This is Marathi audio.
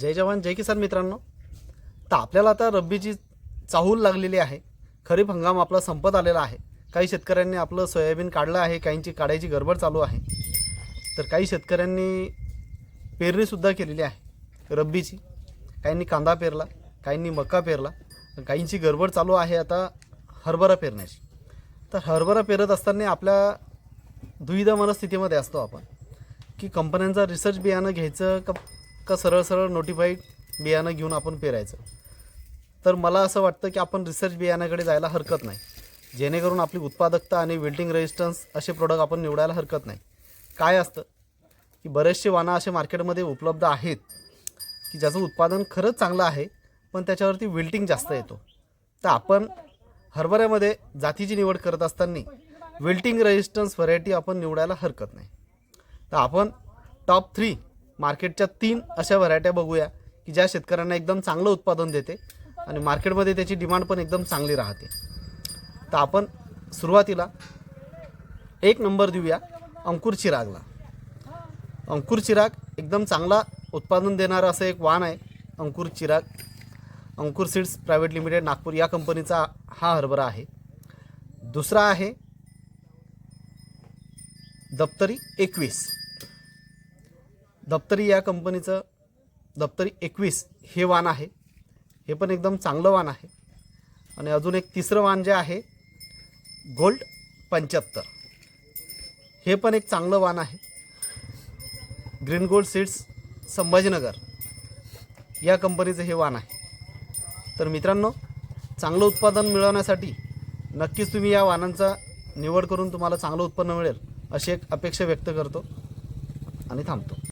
जय जवान जय किसान मित्रांनो. तर आपल्याला आता रब्बीची चाहूल लागलेली आहे. खरीप हंगाम आपला संपत आलेला आहे. काही शेतकऱ्यांनी आपलं सोयाबीन काढलं आहे काहींची काढायची गडबड चालू आहे. तर काही शेतकऱ्यांनी पेरणीसुद्धा केलेली आहे रब्बीची. काहींनी कांदा पेरला काहींनी मका पेरला काहींची गडबड चालू आहे आता हरभरा पेरण्याची. तर हरभरा पेरत असताना आपल्या दुविधा मनस्थितीमध्ये असतो आपण की कंपन्यांचा रिसर्च बियाणं घ्यायचं का का सरळ सरळ नोटिफाईड बियाणं घेऊन आपण पेरायचं. तर मला असं वाटतं की आपण रिसर्च बियाण्याकडे जायला हरकत नाही. जेणेकरून आपली उत्पादकता आणि विल्टिंग रेजिस्टन्स असे प्रोडक्ट आपण निवडायला हरकत नाही. काय असतं? की बरेचसे वाणं असे मार्केटमध्ये उपलब्ध आहेत की ज्याचं उत्पादन खरंच चांगलं आहे पण त्याच्यावरती विल्टिंग जास्त येतो. तर आपण हरभऱ्यामध्ये जातीची निवड करत असताना विल्टिंग रेजिस्टन्स व्हरायटी आपण निवडायला हरकत नाही. तर आपण टॉप थ्री मार्केटच्या तीन अशा व्हरायट्या बघूया की ज्या शेतकऱ्यांना एकदम चांगलं उत्पादन देते आणि मार्केटमध्ये त्याची डिमांड पण एकदम चांगली राहते. तर आपण सुरुवातीला एक नंबर देऊया अंकुर चिरागला. अंकुर चिराग एकदम चांगला उत्पादन देणारं असं एक वाण आहे Ankur Chirag. Ankur seeds private limited Nagpur या कंपनीचा हा हरभरा आहे. दुसरा आहे दप्तरी एकवीस. दप्तरी या कंपनीचं दप्तरी एकवीस हे वाण आहे. हे पण एकदम चांगलं वाण आहे. आणि अजून एक तिसरं वाण जे आहे गोल्ड पंच्याहत्तर. हे पण एक चांगलं वाण आहे. ग्रीन गोल्ड सीड्स संभाजीनगर या कंपनीचं हे वाण आहे. तर मित्रांनो चांगलं उत्पादन मिळवण्यासाठी नक्कीच तुम्ही या वाणांचा निवड करून तुम्हाला चांगलं उत्पन्न मिळेल अशी एक अपेक्षा व्यक्त करतो. आणि थांबतो.